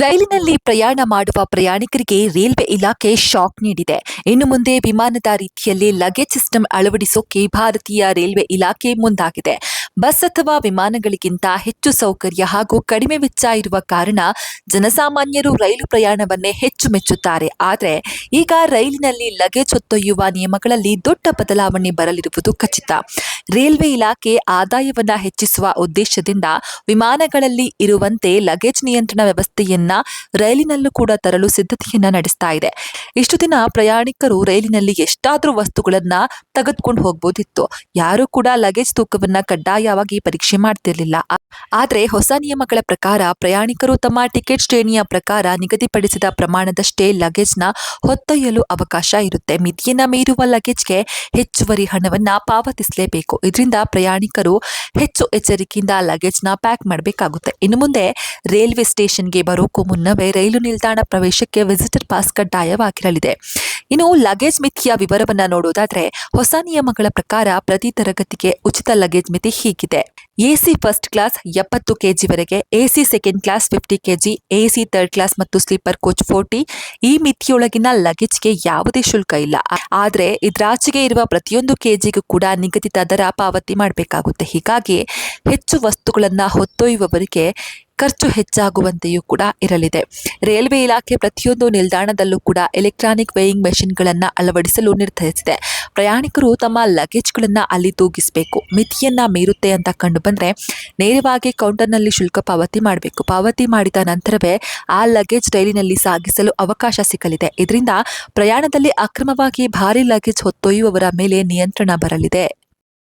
ರೈಲಿನಲ್ಲಿ ಪ್ರಯಾಣ ಮಾಡುವ ಪ್ರಯಾಣಿಕರಿಗೆ ರೈಲ್ವೆ ಇಲಾಖೆ ಶಾಕ್ ನೀಡಿದೆ. ಇನ್ನು ಮುಂದೆ ವಿಮಾನದ ರೀತಿಯಲ್ಲಿ ಲಗೇಜ್ ಸಿಸ್ಟಮ್ ಅಳವಡಿಸೋಕೆ ಭಾರತೀಯ ರೈಲ್ವೆ ಇಲಾಖೆ ಮುಂದಾಗಿದೆ. ಬಸ್ ಅಥವಾ ವಿಮಾನಗಳಿಗಿಂತ ಹೆಚ್ಚು ಸೌಕರ್ಯ ಹಾಗೂ ಕಡಿಮೆ ವೆಚ್ಚ ಇರುವ ಕಾರಣ ಜನಸಾಮಾನ್ಯರು ರೈಲು ಪ್ರಯಾಣವನ್ನೇ ಹೆಚ್ಚು ಮೆಚ್ಚುತ್ತಾರೆ. ಆದರೆ ಈಗ ರೈಲಿನಲ್ಲಿ ಲಗೇಜ್ ಹೊತ್ತೊಯ್ಯುವ ನಿಯಮಗಳಲ್ಲಿ ದೊಡ್ಡ ಬದಲಾವಣೆ ಬರಲಿರುವುದು ಖಚಿತ. ರೈಲ್ವೆ ಇಲಾಖೆ ಆದಾಯವನ್ನ ಹೆಚ್ಚಿಸುವ ಉದ್ದೇಶದಿಂದ ವಿಮಾನಗಳಲ್ಲಿ ಇರುವಂತೆ ಲಗೇಜ್ ನಿಯಂತ್ರಣ ವ್ಯವಸ್ಥೆಯನ್ನ ರೈಲಿನಲ್ಲೂ ಕೂಡ ತರಲು ಸಿದ್ಧತೆಯನ್ನ ನಡೆಸ್ತಾ ಇದೆ. ಇಷ್ಟು ದಿನ ಪ್ರಯಾಣಿಕರು ರೈಲಿನಲ್ಲಿ ಎಷ್ಟಾದರೂ ವಸ್ತುಗಳನ್ನ ತೆಗೆದುಕೊಂಡು ಹೋಗ್ಬೋದಿತ್ತು. ಯಾರು ಕೂಡ ಲಗೇಜ್ ತೂಕವನ್ನ ಕಡ್ಡಾಯವಾಗಿ ಪರೀಕ್ಷೆ ಮಾಡ್ತಿರಲಿಲ್ಲ. ಆದರೆ ಹೊಸ ನಿಯಮಗಳ ಪ್ರಕಾರ ಪ್ರಯಾಣಿಕರು ತಮ್ಮ ಟಿಕೆಟ್ ಶ್ರೇಣಿಯ ಪ್ರಕಾರ ನಿಗದಿಪಡಿಸಿದ ಪ್ರಮಾಣದಷ್ಟೇ ಲಗೇಜ್ನ ಹೊತ್ತೊಯ್ಯಲು ಅವಕಾಶ ಇರುತ್ತೆ. ಮಿತಿಯನ್ನ ಮೀರುವ ಲಗೇಜ್ಗೆ ಹೆಚ್ಚುವರಿ ಹಣವನ್ನ ಪಾವತಿಸಲೇಬೇಕು. ಇದರಿಂದ ಪ್ರಯಾಣಿಕರು ಹೆಚ್ಚು ಎಚ್ಚರಿಕೆಯಿಂದ ಲಗೇಜ್ನ ಪ್ಯಾಕ್ ಮಾಡಬೇಕಾಗುತ್ತೆ. ಇನ್ನು ಮುಂದೆ ರೈಲ್ವೆ ಸ್ಟೇಷನ್ಗೆ ಬರೋಕ್ಕೂ ಮುನ್ನವೇ ರೈಲು ನಿಲ್ದಾಣ ಪ್ರವೇಶಕ್ಕೆ ವಿಸಿಟರ್ ಪಾಸ್ ಕಡ್ಡಾಯವಾಗಿರಲಿದೆ. ಇನ್ನು ಲಗೇಜ್ ಮಿತಿಯ ವಿವರವನ್ನ ನೋಡೋದಾದ್ರೆ ಹೊಸ ನಿಯಮಗಳ ಪ್ರಕಾರ ಪ್ರತಿ ತರಗತಿಗೆ ಉಚಿತ ಲಗೇಜ್ ಮಿತಿ ಹೀಗಿದೆ. ಎಸಿ ಫಸ್ಟ್ ಕ್ಲಾಸ್ ಎಪ್ಪತ್ತು ಕೆಜಿವರೆಗೆ AC second class fifty KG AC third class ಮತ್ತು ಸ್ಲೀಪರ್ ಕೋಚ್ ಫೋರ್ಟಿ ಈ ಮಿತಿಯೊಳಗಿನ ಲಗೇಜ್ಗೆ ಯಾವುದೇ ಶುಲ್ಕ ಇಲ್ಲ. ಆದರೆ ಇದ್ರಾಚೆಗೆ ಇರುವ ಪ್ರತಿಯೊಂದು ಕೆಜಿಗೂ ಕೂಡ ನಿಗದಿತ ದರ ಪಾವತಿ ಮಾಡಬೇಕಾಗುತ್ತೆ. ಹೀಗಾಗಿ ಹೆಚ್ಚು ವಸ್ತುಗಳನ್ನ ಹೊತ್ತೊಯ್ಯುವವರಿಗೆ ಖರ್ಚು ಹೆಚ್ಚಾಗುವಂತೆಯೂ ಕೂಡ ಇರಲಿದೆ. ರೈಲ್ವೆ ಇಲಾಖೆ ಪ್ರತಿಯೊಂದು ನಿಲ್ದಾಣದಲ್ಲೂ ಕೂಡ ಎಲೆಕ್ಟ್ರಾನಿಕ್ ವೇಯಿಂಗ್ ಮೆಷಿನ್ಗಳನ್ನು ಅಳವಡಿಸಲು ನಿರ್ಧರಿಸಿದೆ. ಪ್ರಯಾಣಿಕರು ತಮ್ಮ ಲಗೇಜ್ಗಳನ್ನು ಅಲ್ಲಿ ತೂಗಿಸಬೇಕು, ಮಿತಿಯನ್ನು ಮೀರುತ್ತೆ ಅಂತ ಕಂಡು ಬಂದ್ರೆ ನೇರವಾಗಿ ಕೌಂಟರ್ನಲ್ಲಿ ಶುಲ್ಕ ಪಾವತಿ ಮಾಡಬೇಕು. ಪಾವತಿ ಮಾಡಿದ ನಂತರವೇ ಆ ಲಗೇಜ್ ರೈಲಿನಲ್ಲಿ ಸಾಗಿಸಲು ಅವಕಾಶ ಸಿಗಲಿದೆ. ಇದರಿಂದ ಪ್ರಯಾಣದಲ್ಲಿ ಅಕ್ರಮವಾಗಿ ಭಾರಿ ಲಗೇಜ್ ಹೊತ್ತೊಯ್ಯುವವರ ಮೇಲೆ ನಿಯಂತ್ರಣ ಬರಲಿದೆ.